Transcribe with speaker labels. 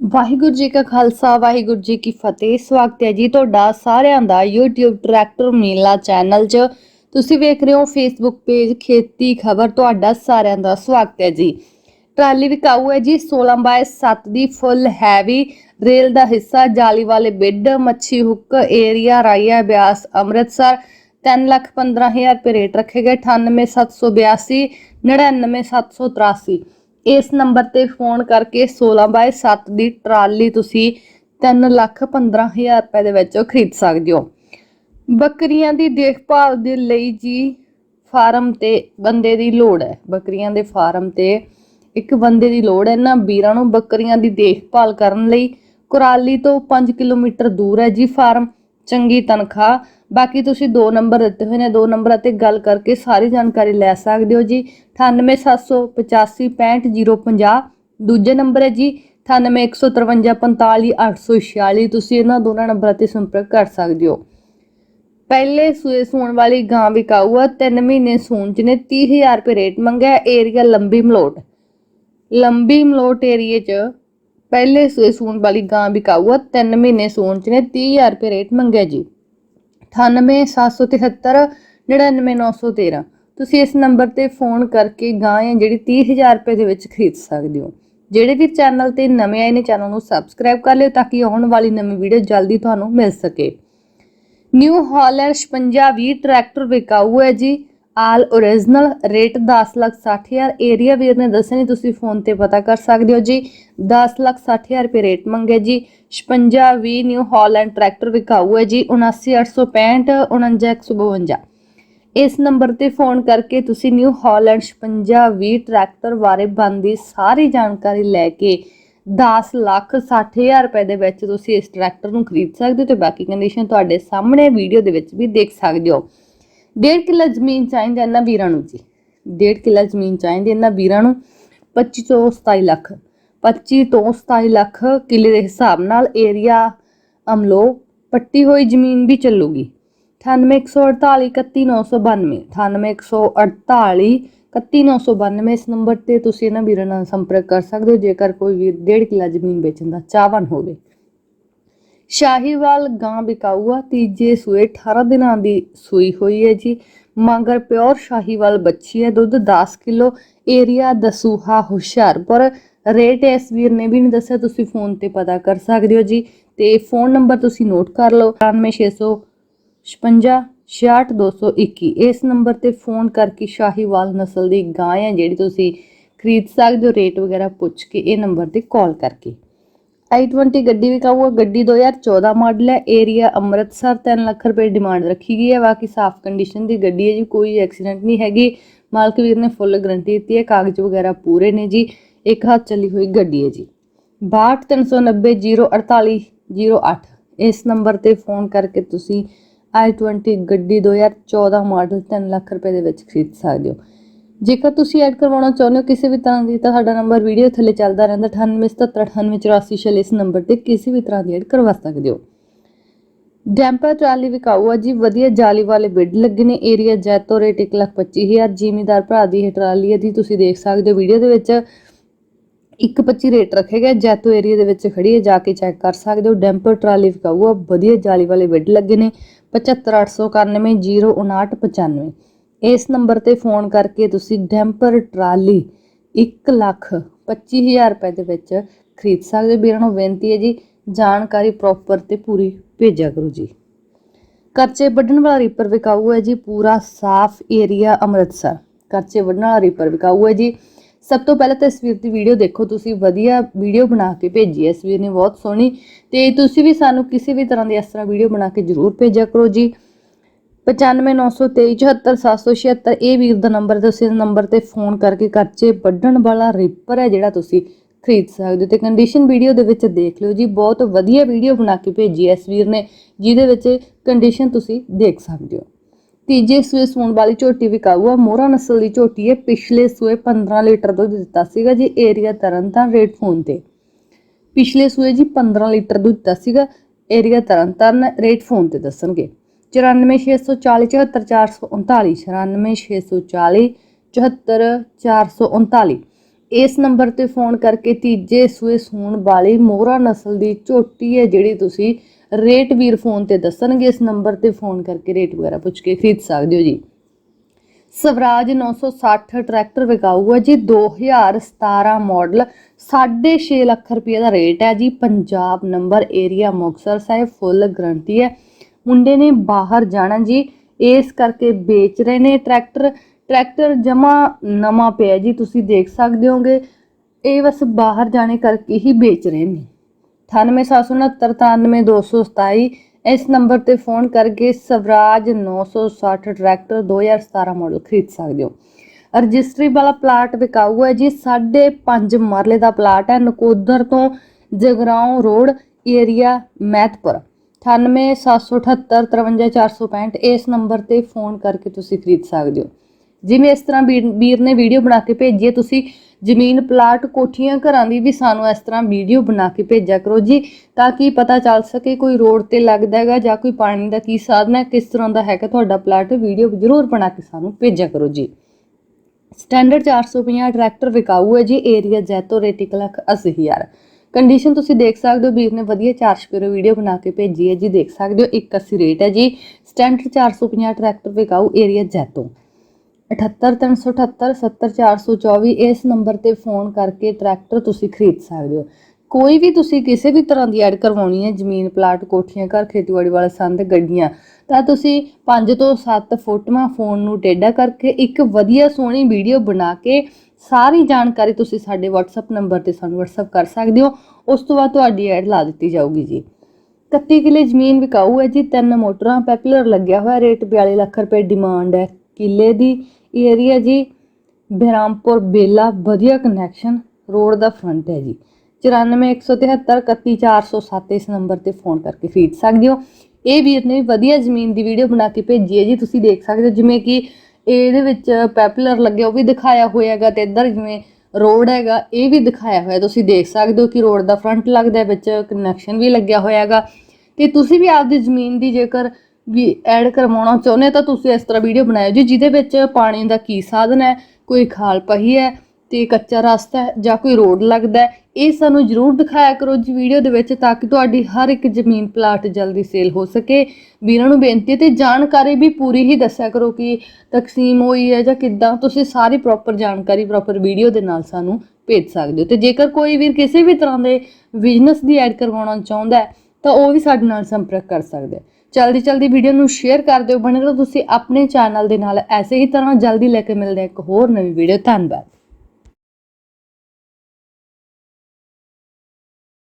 Speaker 1: ਵਾਹਿਗੁਰੂ ਜੀ ਕਾ ਖਾਲਸਾ, ਵਾਹਿਗੁਰੂ ਜੀ ਕੀ ਫਤਿਹ। ਸਵਾਗਤ ਹੈ ਜੀ ਤੁਹਾਡਾ ਸਾਰਿਆਂ ਦਾ YouTube ਟਰੈਕਟਰ ਮੇਲਾ ਚੈਨਲ 'ਚ। ਤੁਸੀਂ ਵੇਖ ਰਹੇ ਹੋ Facebook ਪੇਜ ਖੇਤੀ ਖਬਰ, ਤੁਹਾਡਾ ਸਾਰਿਆਂ ਦਾ ਸਵਾਗਤ ਹੈ ਜੀ। ਟਰਾਲੀ ਵਿਕਾਊ ਹੈ ਜੀ 16 ਬਾਏ 7 ਦੀ ਫੁੱਲ ਹੈਵੀ। ਰੇਲ ਦਾ ਹਿੱਸਾ, ਜਾਲੀ ਵਾਲੇ ਬਿੱਡ, ਮੱਛੀ ਹੁੱਕ, ਏਰੀਆ, ਰਾਈਆ, ਬਿਆਸ, ਅੰਮ੍ਰਿਤਸਰ। 3 ਲੱਖ 15000 ਰੁਪਏ ਰੇਟ ਰੱਖੇ ਗਏ 98782 99783 ਇਸ ਨੰਬਰ ਤੇ ਫੋਨ ਕਰਕੇ 16 ਬਾਏ 7 ਦੀ ਟਰਾਲੀ ਤੁਸੀਂ 3 ਲੱਖ 15000 ਰੁਪਏ ਦੇ ਵਿੱਚ ਖਰੀਦ ਸਕਦੇ ਹੋ। ਬੱਕਰੀਆਂ ਦੀ ਦੇਖਭਾਲ ਦੇ ਲਈ ਜੀ ਫਾਰਮ ਤੇ ਬੰਦੇ ਦੀ ਲੋੜ ਹੈ। ਬੱਕਰੀਆਂ ਦੇ ਫਾਰਮ ਤੇ ਇੱਕ ਬੰਦੇ ਦੀ ਲੋੜ ਹੈ ਨਾ। ਵੀਰਾਂ ਨੂੰ ਬੱਕਰੀਆਂ ਦੀ ਦੇਖਭਾਲ ਕਰਨ ਲਈ ਕੁਰਾਲੀ ਤੋਂ 5 ਕਿਲੋਮੀਟਰ ਦੂਰ ਹੈ ਜੀ ਫਾਰਮ। ਚੰਗੀ ਤਨਖਾਹ ਬਾਕੀ ਤੁਸੀਂ ਦੋ ਨੰਬਰ ਦਿੱਤੇ ਹੋਏ ਨੇ, ਦੋ ਨੰਬਰਾਂ ਤੇ ਗੱਲ ਕਰਕੇ ਸਾਰੀ ਜਾਣਕਾਰੀ ਲੈ ਸਕਦੇ ਹੋ ਜੀ। 9875855050 ਦੂਜੇ ਨੰਬਰ ਹੈ ਜੀ 9815545846 ਤੁਸੀਂ ਇਹਨਾਂ ਦੋਨਾਂ ਨੰਬਰਾਂ ਤੇ ਸੰਪਰਕ ਕਰ ਸਕਦੇ ਹੋ। ਪਹਿਲੇ ਸੂਏ ਸੂਣ ਵਾਲੀ ਗਾਂ ਵਿਕਾਊ ਆ 3 ਮਹੀਨੇ ਸੂਣ ਚ ਨੇ 30000 ਰੁਪਏ ਰੇਟ ਮੰਗਿਆ ਏਰੀਆ ਲੰਬੀ ਮਲੋਟ। ਲੰਬੀ ਮਲੋਟ ਏਰੀਏ ਚ ਪਹਿਲੇ ਸੂਏ ਸੂਣ ਵਾਲੀ ਗਾਂ ਵਿਕਾਊ ਆ 3 ਮਹੀਨੇ ਸੂਣ ਚ ਨੇ 30000 ਰੁਪਏ ਰੇਟ ਮੰਗਿਆ ਜੀ। 9877 99913 ਤੁਸੀਂ ਇਸ ਨੰਬਰ ਤੇ ਫੋਨ ਕਰਕੇ ਗਾਂ ਹੈ ਜਿਹੜੀ 30000 ਰੁਪਏ ਦੇ ਵਿੱਚ ਖਰੀਦ ਸਕਦੇ ਹੋ। ਜਿਹੜੇ ਵੀ ਚੈਨਲ ਤੇ ਨਵੇਂ ਆਏ ਨੇ, ਚੈਨਲ ਨੂੰ ਸਬਸਕ੍ਰਾਈਬ ਕਰ ਲਿਓ ਤਾਂ ਕਿ ਆਉਣ ਵਾਲੀ ਨਵੀਂ ਵੀਡੀਓ ਜਲਦੀ ਤੁਹਾਨੂੰ ਮਿਲ ਸਕੇ। ਨਿਊ ਹਾਲੈਂਡ 5620 ਟਰੈਕਟਰ ਵਿਕਾਊ ਹੈ ਜੀ। All original rate 10 lakh 60000 area ਵੀਰ ਨੇ ਦੱਸਿਆ ਨਹੀਂ ਤੁਸੀਂ ਫੋਨ ਤੇ ਪਤਾ ਕਰ ਸਕਦੇ ਹੋ ਜੀ। 10 ਲੱਖ 60000 ਰੁਪਏ ਰੇਟ ਮੰਗੇ ਜੀ। 5620 ਨਿਊ ਹਾਲੈਂਡ ਟਰੈਕਟਰ ਵਿਕਾਊ ਹੈ ਜੀ 79865 49152 ਇਸ ਨੰਬਰ ਤੇ ਫੋਨ ਕਰਕੇ ਤੁਸੀਂ ਨਿਊ ਹਾਲੈਂਡ 5620 ਟਰੈਕਟਰ ਬਾਰੇ ਬਣਦੀ ਸਾਰੀ ਜਾਣਕਾਰੀ ਲੈ ਕੇ 10 ਲੱਖ 60000 ਰੁਪਏ ਦੇ ਵਿੱਚ ਤੁਸੀਂ ਇਸ ਟਰੈਕਟਰ ਨੂੰ ਖਰੀਦ ਸਕਦੇ ਹੋ ਤੇ ਬਾਕੀ ਕੰਡੀਸ਼ਨ ਤੁਹਾਡੇ ਸਾਹਮਣੇ ਵੀਡੀਓ ਦੇ ਵਿੱਚ ਵੀ ਦੇਖ ਸਕਦੇ ਹੋ। 1.5 ਕਿੱਲਾ ਜ਼ਮੀਨ ਚਾਹੀਦੀ ਹੈ ਇਹਨਾਂ ਵੀਰਾਂ ਨੂੰ ਜੀ। 1.5 ਕਿੱਲਾ ਜ਼ਮੀਨ ਚਾਹੀਦੀ ਹੈ ਇਹਨਾਂ ਵੀਰਾਂ ਨੂੰ। 25 ਤੋਂ 27 ਲੱਖ। 25 ਤੋਂ 27 ਲੱਖ ਕਿੱਲੇ ਦੇ ਹਿਸਾਬ ਨਾਲ ਏਰੀਆ ਅਮਲੋ ਪੱਟੀ ਹੋਈ ਜ਼ਮੀਨ ਵੀ ਚੱਲੂਗੀ। 9818 31992 9818 31992 ਇਸ ਨੰਬਰ ਤੇ ਤੁਸੀਂ ਇਹਨਾਂ ਵੀਰਾਂ ਨਾਲ ਸੰਪਰਕ ਕਰ ਸਕਦੇ ਹੋ। ਜੇਕਰ ਕੋਈ ਵੀਰ 1.5 ਕਿੱਲਾ ਜ਼ਮੀਨ ਵੇਚਣ ਦਾ ਚਾਹਵਾਨ ਹੋਵੇ। ਸ਼ਾਹੀਵਾਲ ਗਾਂ ਬਿਕਾਊ ਤੀਜੇ ਸੂਏ 18 ਦਿਨਾਂ ਦੀ ਸੂਈ ਹੋਈ ਹੈ ਜੀ। ਮਗਰ ਪਿਓਰ ਸ਼ਾਹੀਵਾਲ ਬੱਚੀ ਹੈ, ਦੁੱਧ 10 kilo, area Dasuya Hoshiarpur. Rate ਇਸ ਵੀਰ ਨੇ ਵੀ ਨਹੀਂ ਦੱਸਿਆ, ਤੁਸੀਂ ਫੋਨ ਤੇ ਪਤਾ ਕਰ ਸਕਦੇ ਹੋ ਜੀ। ਤੇ ਫੋਨ ਨੰਬਰ ਤੁਸੀਂ ਨੋਟ ਕਰ ਲਓ 99656 66221 ਇਸ ਨੰਬਰ ਤੇ ਫੋਨ ਕਰਕੇ ਸ਼ਾਹੀਵਾਲ ਨਸਲ ਦੀ ਗਾਂ ਹੈ, ਜਿਹੜੀ ਤੁਸੀਂ ਖਰੀਦ ਸਕਦੇ ਹੋ, ਰੇਟ ਵਗੈਰਾ ਪੁੱਛ ਕੇ ਇਹ ਨੰਬਰ ਤੇ ਕਾਲ ਕਰਕੇ। I20 ਗੱਡੀ ਵੀ ਕਹੂਗਾ ਗੱਡੀ 2014 ਮਾਡਲ ਹੈ ਏਰੀਆ ਅੰਮ੍ਰਿਤਸਰ 3 ਲੱਖ ਰੁਪਏ ਡਿਮਾਂਡ ਰੱਖੀ ਗਈ ਹੈ, ਬਾਕੀ ਸਾਫ਼ ਕੰਡੀਸ਼ਨ ਦੀ ਗੱਡੀ ਹੈ ਜੀ, ਕੋਈ ਐਕਸੀਡੈਂਟ ਨਹੀਂ ਹੈਗੀ, ਮਾਲਕ ਵੀਰ ਨੇ ਫੁੱਲ ਗਰੰਟੀ ਦਿੱਤੀ ਹੈ, ਕਾਗਜ਼ ਵਗੈਰਾ ਪੂਰੇ ਨੇ ਜੀ, ਇੱਕ ਹੱਥ ਚੱਲੀ ਹੋਈ ਗੱਡੀ ਹੈ ਜੀ। 6239004808 ਇਸ ਨੰਬਰ ਤੇ ਫੋਨ ਕਰਕੇ ਤੁਸੀਂ i20 ਗੱਡੀ 2014 ਮਾਡਲ 3 ਲੱਖ ਰੁਪਏ ਦੇ ਵਿੱਚ ਖਰੀਦ ਸਕਦੇ ਹੋ। ਜੇਕਰ ਤੁਸੀਂ ਐਡ ਕਰਵਾਉਣਾ ਚਾਹੁੰਦੇ ਹੋ ਕਿਸੇ ਵੀ ਤਰ੍ਹਾਂ ਦੀ, ਤਾਂ ਸਾਡਾ ਨੰਬਰ ਵੀਡੀਓ ਥੱਲੇ ਚੱਲਦਾ ਰਹਿੰਦਾ 98779884 ਇਸ ਨੰਬਰ ਤੇ ਕਿਸੇ ਵੀ ਤਰ੍ਹਾਂ ਦੀ ਐਡ ਕਰਵਾ ਸਕਦੇ ਹੋ। ਡੈਂਪਰ ਟਰਾਲੀ ਵਿਕਾਊ ਆ ਜੀ, ਵਧੀਆ ਜਾਲੀ ਵਾਲੇ ਬਿੱਡ ਲੱਗੇ ਨੇ ਏਰੀਆ ਜੈਤੋ ਰੇਟ 125000 ਜ਼ਿਮੀਦਾਰ ਭਰਾ ਦੀ ਇਹ ਟਰਾਲੀ ਹੈ ਜੀ, ਤੁਸੀਂ ਦੇਖ ਸਕਦੇ ਹੋ ਵੀਡੀਓ ਦੇ ਵਿੱਚ 125 ਰੇਟ ਰੱਖੇ ਗਏ, ਜੈਤੋ ਏਰੀਆ ਦੇ ਵਿੱਚ ਖੜੀ ਹੈ ਜਾ ਕੇ ਚੈੱਕ ਕਰ ਸਕਦੇ ਹੋ, ਡੈਂਪਰ ਟਰਾਲੀ ਵਿਕਾਊ ਆ, ਵਧੀਆ ਜਾਲੀ ਵਾਲੇ ਬਿੱਡ ਲੱਗੇ ਨੇ 7589095995 ਇਸ ਨੰਬਰ ਤੇ ਫੋਨ ਕਰਕੇ ਤੁਸੀਂ ਡੈਂਪਰ ਟਰਾਲੀ 1 ਲੱਖ 25000 ਰੁਪਏ ਦੇ ਵਿੱਚ ਖਰੀਦ ਸਕਦੇ ਹੋ। ਵੀਰਾਂ ਨੂੰ ਬੇਨਤੀ ਹੈ ਜੀ, ਜਾਣਕਾਰੀ ਪ੍ਰੋਪਰ ਤੇ ਪੂਰੀ ਭੇਜਿਆ ਕਰੋ ਜੀ। ਕਰਚੇ ਵੱਢਣ ਵਾਲਾ ਰੀਪਰ ਵਿਕਾਊ ਹੈ ਜੀ, ਪੂਰਾ ਸਾਫ਼ ਏਰੀਆ ਅੰਮ੍ਰਿਤਸਰ। ਕਰਚੇ ਵੱਢਣ ਵਾਲਾ ਰੀਪਰ ਵਿਕਾਊ ਹੈ ਜੀ। ਸਭ ਤੋਂ ਪਹਿਲਾਂ ਤਸਵੀਰ ਦੀ ਵੀਡੀਓ ਦੇਖੋ, ਤੁਸੀਂ ਵਧੀਆ ਵੀਡੀਓ ਬਣਾ ਕੇ ਭੇਜੀ ਹੈ। ਤਸਵੀਰ ਨੇ ਬਹੁਤ ਸੋਹਣੀ ਤੇ ਤੁਸੀਂ ਵੀ ਸਾਨੂੰ ਕਿਸੇ ਵੀ ਤਰ੍ਹਾਂ ਦੀ ਇਸ ਤਰ੍ਹਾਂ ਵੀਡੀਓ ਬਣਾ ਕੇ ਜ਼ਰੂਰ ਭੇਜਿਆ ਕਰੋ ਜੀ। 9593277776 ਇਹ ਵੀਰ ਦਾ ਨੰਬਰ ਤੁਸੀਂ ਇਸ ਨੰਬਰ ਤੇ ਫੋਨ ਕਰਕੇ ਕਰਚੇ ਵੱਢਣ ਵਾਲਾ ਰੀਪਰ ਹੈ ਜਿਹੜਾ ਤੁਸੀਂ ਖਰੀਦ ਸਕਦੇ ਹੋ ਤੇ ਕੰਡੀਸ਼ਨ ਵੀਡੀਓ ਦੇ ਵਿੱਚ ਦੇਖ ਲਿਓ ਜੀ, ਬਹੁਤ ਵਧੀਆ ਵੀਡੀਓ ਬਣਾ ਕੇ ਭੇਜੀ ਹੈ ਇਸ ਵੀਰ ਨੇ, ਜਿਹਦੇ ਵਿੱਚ ਕੰਡੀਸ਼ਨ ਤੁਸੀਂ ਦੇਖ ਸਕਦੇ ਹੋ। ਤੀਜੇ ਸੂਏ ਸੂਣ ਵਾਲੀ ਝੋਟੀ ਵਿਕਾਊ ਆ, ਮੋਹਰਾ ਨਸਲ ਦੀ ਝੋਟੀ ਹੈ, ਪਿਛਲੇ ਸੂਏ 15 ਲੀਟਰ ਦੁੱਧ ਦਿੱਤਾ ਸੀਗਾ ਜੀ ਏਰੀਆ ਤਰਨਤਾਰਨ ਰੇਟ ਫੋਨ ਤੇ। ਪਿਛਲੇ ਸੂਏ ਜੀ 15 ਲੀਟਰ ਦੁੱਧ ਦਿੱਤਾ ਸੀਗਾ ਏਰੀਆ ਤਰਨਤਾਰਨ ਰੇਟ ਫੋਨ ਤੇ ਦੱਸਣਗੇ। 94640 74439 94640 74439 ਇਸ ਨੰਬਰ ਤੇ ਫੋਨ ਕਰਕੇ ਤੀਜੇ ਸੂਏ ਸੂਣ ਵਾਲੀ ਮੋਹਰਾ ਨਸਲ ਦੀ ਝੋਟੀ ਹੈ, ਜਿਹੜੀ ਤੁਸੀਂ ਰੇਟ ਵੀਰ ਫੋਨ ਤੇ ਦੱਸਣਗੇ। ਇਸ ਨੰਬਰ ਤੇ ਫੋਨ ਕਰਕੇ ਰੇਟ ਵਗੈਰਾ ਪੁੱਛ ਕੇ ਖਰੀਦ ਸਕਦੇ ਹੋ ਜੀ। ਸਵਰਾਜ 960 ਟਰੈਕਟਰ ਵਿਕਾਊ ਹੈ ਜੀ। 2017 ਮਾਡਲ 6.5 ਲੱਖ ਰੁਪਏ ਦਾ ਰੇਟ ਹੈ ਜੀ। Punjab number area Muktsar Sahib full guarantee ਹੈ। ਮੁੰਡੇ ਨੇ ਬਾਹਰ ਜਾਣਾ ਜੀ। ਇਸ ਕਰਕੇ ਵੇਚ ਰਹੇ ਨੇ ਟਰੈਕਟਰ। ਟਰੈਕਟਰ ਜਮਾ ਨਵਾਂ ਪਿਆ ਜੀ, ਤੁਸੀਂ ਦੇਖ ਸਕਦੇ ਹੋਗੇ। ਇਹ ਬਸ ਬਾਹਰ ਜਾਣੇ ਕਰਕੇ ਹੀ ਵੇਚ ਰਹੇ ਨੇ। 9876999227 ਇਸ ਨੰਬਰ ਤੇ ਫੋਨ ਕਰਕੇ ਸਵਰਾਜ 960 ਟਰੈਕਟਰ 2017 ਮਾਡਲ ਖਰੀਦ ਸਕਦੇ ਹੋ। ਰਜਿਸਟਰੀ ਵਾਲਾ ਪਲਾਟ ਵਿਕਾਊ ਹੈ ਜੀ 5.5 ਮਰਲੇ ਦਾ ਪਲਾਟ ਹੈ ਨਕੋਦਰ ਤੋਂ ਜਗਰਾਉਂ ਰੋਡ, ਏਰੀਆ ਮਹਿਤਪੁਰ 9877853465 ਇਸ ਨੰਬਰ ਤੇ ਫੋਨ ਕਰਕੇ ਤੁਸੀਂ ਖਰੀਦ ਸਕਦੇ ਹੋ ਜਿਵੇਂ ਇਸ ਤਰ੍ਹਾਂ ਵੀਰ ਵੀਰ ਨੇ ਵੀਡੀਓ ਬਣਾ ਕੇ ਭੇਜੀ ਹੈ ਤੁਸੀਂ ਜ਼ਮੀਨ ਪਲਾਟ ਕੋਠੀਆਂ ਘਰਾਂ ਦੀ ਵੀ ਸਾਨੂੰ ਇਸ ਤਰ੍ਹਾਂ ਵੀਡੀਓ ਬਣਾ ਕੇ ਭੇਜਿਆ ਕਰੋ ਜੀ ਤਾਂ ਕਿ ਪਤਾ ਚੱਲ ਸਕੇ ਕੋਈ ਰੋਡ ਤੇ ਲੱਗਦਾ ਹੈਗਾ ਜਾਂ ਕੋਈ ਪਾਣੀ ਦਾ ਕੀ ਸਾਧਨ ਹੈ ਕਿਸ ਤਰ੍ਹਾਂ ਦਾ ਹੈਗਾ ਤੁਹਾਡਾ ਪਲਾਟ ਵੀਡੀਓ ਜ਼ਰੂਰ ਬਣਾ ਕੇ ਸਾਨੂੰ ਭੇਜਿਆ ਕਰੋ ਜੀ ਸਟੈਂਡਰਡ 450 ਟਰੈਕਟਰ ਵਿਕਾਊ ਹੈ ਜੀ ਏਰੀਆ ਜੈਤੋ ਰੇਟ ਇੱਕ ਲੱਖ 80 ਹਜ਼ਾਰ ਕੰਡੀਸ਼ਨ ਤੁਸੀਂ ਦੇਖ ਸਕਦੇ ਹੋ, ਵੀਰ ਨੇ ਵਧੀਆ ਚਾਰ ਸਪੇਰੋ ਵੀਡੀਓ ਬਣਾ ਕੇ ਭੇਜੀ ਹੈ ਜੀ, ਦੇਖ ਸਕਦੇ ਹੋ 81 ਰੇਟ ਹੈ ਜੀ। ਸਟੈਂਡਰਡ 450 ਟਰੈਕਟਰ ਵਿਕਾਊ ਏਰੀਆ ਜੈਤੋ 78378 70424 ਇਸ ਨੰਬਰ ਤੇ ਫੋਨ ਕਰਕੇ ਟਰੈਕਟਰ ਤੁਸੀਂ ਖਰੀਦ ਸਕਦੇ ਹੋ। ਕੋਈ ਵੀ ਤੁਸੀਂ ਕਿਸੇ ਵੀ ਤਰ੍ਹਾਂ ਦੀ ਐਡ ਕਰਵਾਉਣੀ ਹੈ, ਜ਼ਮੀਨ ਪਲਾਟ ਕੋਠੀਆਂ, ਘਰ, ਖੇਤੀਬਾੜੀ ਵਾਲਾ ਸੰਦ, ਗੱਡੀਆਂ, ਤਾਂ ਤੁਸੀਂ 5 ਤੋਂ 7 ਫੋਟੋਆਂ ਫੋਨ ਨੂੰ ਟੇਢਾ ਕਰਕੇ ਇੱਕ ਵਧੀਆ ਸੋਹਣੀ ਵੀਡੀਓ ਬਣਾ ਕੇ ਸਾਰੀ ਜਾਣਕਾਰੀ ਤੁਸੀਂ ਸਾਡੇ WhatsApp ਨੰਬਰ ਤੇ ਸਾਨੂੰ WhatsApp ਕਰ ਸਕਦੇ ਹੋ। ਉਸ ਤੋਂ ਬਾਅਦ ਤੁਹਾਡੀ ਐਡ ਲਾ ਦਿੱਤੀ ਜਾਊਗੀ ਜੀ। 31 ਕਿੱਲੇ ਜ਼ਮੀਨ ਵਿਕਾਊ ਹੈ ਜੀ, ਤਿੰਨ ਮੋਟਰਾਂ ਪੈਪੂਲਰ ਲੱਗਿਆ ਹੋਇਆ, ਰੇਟ 42 ਲੱਖ ਰੁਪਏ ਡਿਮਾਂਡ ਹੈ ਕਿੱਲੇ ਦੀ ਏਰੀਆ ਜੀ। ਬਹਿਰਾਮਪੁਰ ਬੇਲਾ, ਵਧੀਆ ਕਨੈਕਸ਼ਨ ਰੋਡ ਦਾ ਫਰੰਟ ਹੈ ਜੀ। 9417731407 ਇਸ ਨੰਬਰ ਤੇ ਫੋਨ ਕਰਕੇ ਖਰੀਦ ਸਕਦੇ ਹੋ। ਇਹ ਵੀਰ ਨੇ ਵਧੀਆ ਜ਼ਮੀਨ ਦੀ ਵੀਡੀਓ ਬਣਾ ਕੇ ਭੇਜੀ ਹੈ ਜੀ, ਤੁਸੀਂ ਦੇਖ ਸਕਦੇ ਹੋ, ਜਿਵੇਂ ਕਿ ਇਹਦੇ ਵਿੱਚ ਪੈਪਲਰ ਲੱਗਿਆ, ਉਹ ਵੀ ਦਿਖਾਇਆ ਹੋਇਆ ਹੈਗਾ ਤੇ ਇੱਧਰ ਜਿਵੇਂ ਰੋਡ ਹੈਗਾ, ਇਹ ਵੀ ਦਿਖਾਇਆ ਹੋਇਆ। ਤੁਸੀਂ ਦੇਖ ਸਕਦੇ ਹੋ ਕਿ ਰੋਡ ਦਾ ਫਰੰਟ ਲੱਗਦਾ ਵਿੱਚ ਕਨੈਕਸ਼ਨ ਵੀ ਲੱਗਿਆ ਹੋਇਆ ਹੈਗਾ ਤੇ ਤੁਸੀਂ ਵੀ ਆਪਦੀ ਜ਼ਮੀਨ ਦੀ ਜੇਕਰ ਵੀ ਐਡ ਕਰਵਾਉਣਾ ਚਾਹੁੰਦੇ ਹੋ, ਤਾਂ ਤੁਸੀਂ ਇਸ ਤਰ੍ਹਾਂ ਵੀਡੀਓ ਬਣਾਇਓ ਜੀ, ਜਿਹਦੇ ਵਿੱਚ ਪਾਣੀ ਦਾ ਕੀ ਸਾਧਨ ਹੈ, ਕੋਈ ਖਾਲ ਪਹੀ ਹੈ ਤੇ ਕੱਚਾ ਰਸਤਾ ਹੈ ਜਾਂ ਕੋਈ ਰੋਡ ਲੱਗਦਾ ਹੈ, ਇਹ ਸਾਨੂੰ ਜਰੂਰ ਦਿਖਾਇਆ ਕਰੋ ਜੀ ਵੀਡੀਓ ਦੇ ਵਿੱਚ ਤਾਂ ਕਿ ਤੁਹਾਡੀ ਹਰ ਇੱਕ ਜ਼ਮੀਨ ਪਲਾਟ ਜਲਦੀ ਸੇਲ ਹੋ ਸਕੇ। ਵੀਰਾਂ ਨੂੰ ਬੇਨਤੀ ਹੈ ਤੇ ਜਾਣਕਾਰੀ ਵੀ ਪੂਰੀ ਹੀ ਦੱਸਿਆ ਕਰੋ ਕਿ ਤਕਸੀਮ ਹੋਈ ਹੈ ਜਾਂ ਕਿੱਦਾਂ, ਤੁਸੀਂ ਸਾਰੀ ਪ੍ਰੋਪਰ ਜਾਣਕਾਰੀ ਪ੍ਰੋਪਰ ਵੀਡੀਓ ਦੇ ਨਾਲ ਸਾਨੂੰ ਭੇਜ ਸਕਦੇ ਹੋ। ਤੇ ਜੇਕਰ ਕੋਈ ਵੀਰ ਕਿਸੇ ਵੀ ਤਰ੍ਹਾਂ ਦੇ ਬਿਜ਼ਨਸ ਦੀ ਐਡ ਕਰਵਾਉਣਾ ਚਾਹੁੰਦਾ ਹੈ, ਤਾਂ ਉਹ ਵੀ ਸਾਡੇ ਨਾਲ ਸੰਪਰਕ ਕਰ ਸਕਦੇ ਹੈ। ਜਲਦੀ ਜਲਦੀ ਵੀਡੀਓ ਨੂੰ ਸ਼ੇਅਰ ਕਰ ਦਿਓ। ਬਣੇ ਰਹੋ ਤੁਸੀਂ ਆਪਣੇ ਚੈਨਲ ਦੇ ਨਾਲ। ਐਸੇ ਹੀ ਤਰ੍ਹਾਂ ਜਲਦੀ ਲੈ ਕੇ ਮਿਲਦੇ ਇੱਕ ਹੋਰ ਨਵੀਂ ਵੀਡੀਓ। ਧੰਨਵਾਦ।